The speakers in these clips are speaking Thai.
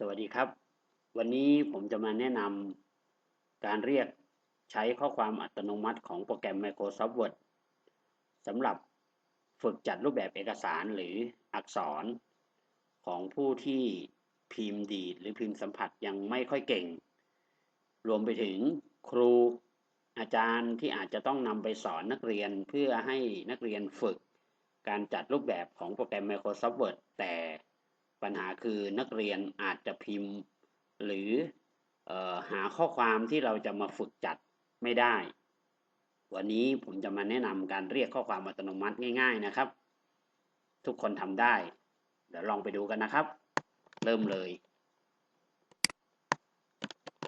สวัสดีครับ วันนี้ผมจะมาแนะนำการเรียกใช้ข้อความอัตโนมัติของโปรแกรม Microsoft Word สำหรับฝึกจัดรูปแบบเอกสารหรืออักษร ของผู้ที่พิมพ์ดีดหรือพิมพ์สัมผัสยังไม่ค่อยเก่ง รวมไปถึงครูอาจารย์ที่อาจจะต้องนำไปสอนนักเรียนเพื่อให้นักเรียนฝึกการจัดรูปแบบของโปรแกรม Microsoft Word แต่ ปัญหาคือนักเรียนอาจจะพิมพ์ หรือออหาข้อความที่เราจะมาฝึกจัดไม่ได้ วันนี้ผมจะมาแนะนำการเรียกข้อความอัตโนมัติง่าย ๆนะครับ ทุกคนทำได้ เดี๋ยวลองไปดูกันนะครับ เริ่มเลย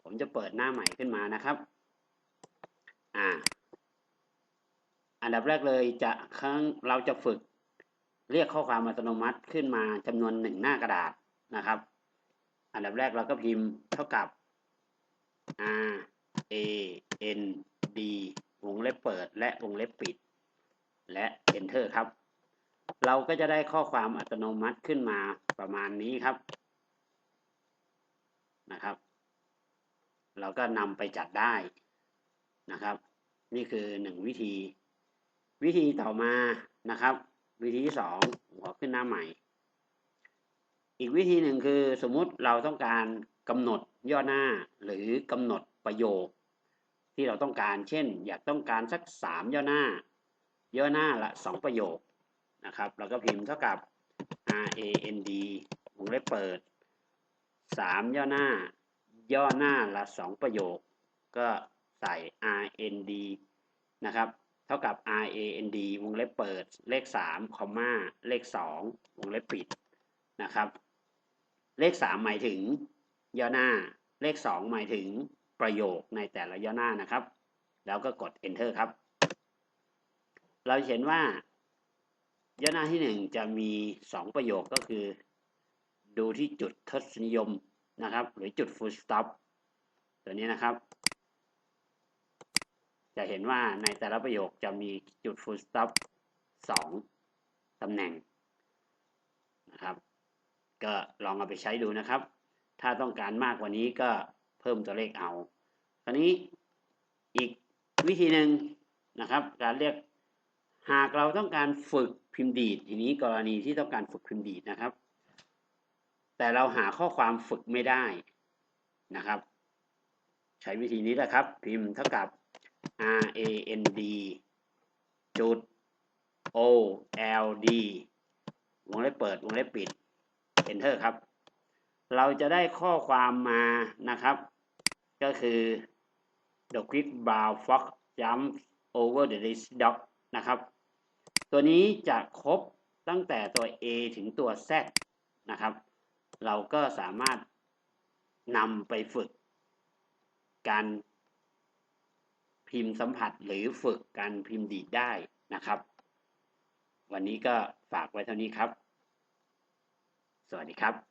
ผมจะเปิดหน้าใหม่ขึ้นมานะครับ อ่า อันดับแรกเลยจะครั้งเราจะฝึก เรียกข้อความอัตโนมัติขึ้นมาจำนวนหนึ่งหน้ากระดาษนะครับ อันดับแรกเราก็พิมพ์เท่ากับ r a n d วงเล็บเปิด และวงเล็บปิด และ enter ครับ เราก็จะได้ข้อความอัตโนมัติขึ้นมาประมาณนี้ครับนะครับ เราก็นำไปจัดได้นะครับ นี่คือหนึ่งวิธี วิธีต่อมานะครับ วิธีที่สองขอขึ้นหน้าใหม่ อีกวิธีหนึ่งคือสมมุติเราต้องการกำหนดย่อหน้าหรือกำหนดประโยค ที่เราต้องการ เช่น อยากต้องการสักสามย่อหน้า ย่อหน้าละสองประโยคนะครับเราก็พิมพ์เท่ากับ r a n d วงเล็บเปิดสามย่อหน้า ย่อหน้าละสองประโยค ก็ใส่ r n d นะครับ ท่ากับ r a n d วงเล็บเปิด เลข3คอมมาเลข 2 วงเล็บปิดนะครับ เลข 3 หมายถึงย่อหน้า เลข 2 หมายถึงประโยคในแต่ละย่อหน้านะครับ แล้วก็กด enter ครับ เราเห็นว่า ย่อหน้าที่ 1 จะมี 2 ประโยคก็คือ ดูที่จุดทศนิยมนะครับ หรือจุด full stop ตัวนี้นะครับ จะเห็นว่าในแต่ละประโยคจะมีจุด full stop 2ตำแหน่งนะครับ ก็ลองเอาไปใช้ดูนะครับ ถ้าต้องการมากกว่านี้ก็เพิ่มตัวเลขเอาคราวนี้อีกวิธีหนึ่งนะครับ การเรียกหากเราต้องการฝึกพิมพ์ดีดทีนี้กรณีที่ต้องการฝึกพิมพ์ดีดนะครับ แต่เราหาข้อความฝึกไม่ได้นะครับ ใช้วิธีนี้แหละครับ พิมพ์เท่ากับ R A N D จุด O L D วงเล็บเปิด วงเล็บปิด Enter ครับ เราจะได้ข้อความมานะครับ ก็คือ the quick brown fox jumps over the lazy dog นะครับ ตัวนี้จะครบตั้งแต่ตัว A ถึงตัว Z นะครับ เราก็สามารถนำไปฝึกการ พิมพ์สัมผัสหรือฝึกการพิมพ์ดีดได้นะครับ วันนี้ก็ฝากไว้เท่านี้ครับ สวัสดีครับ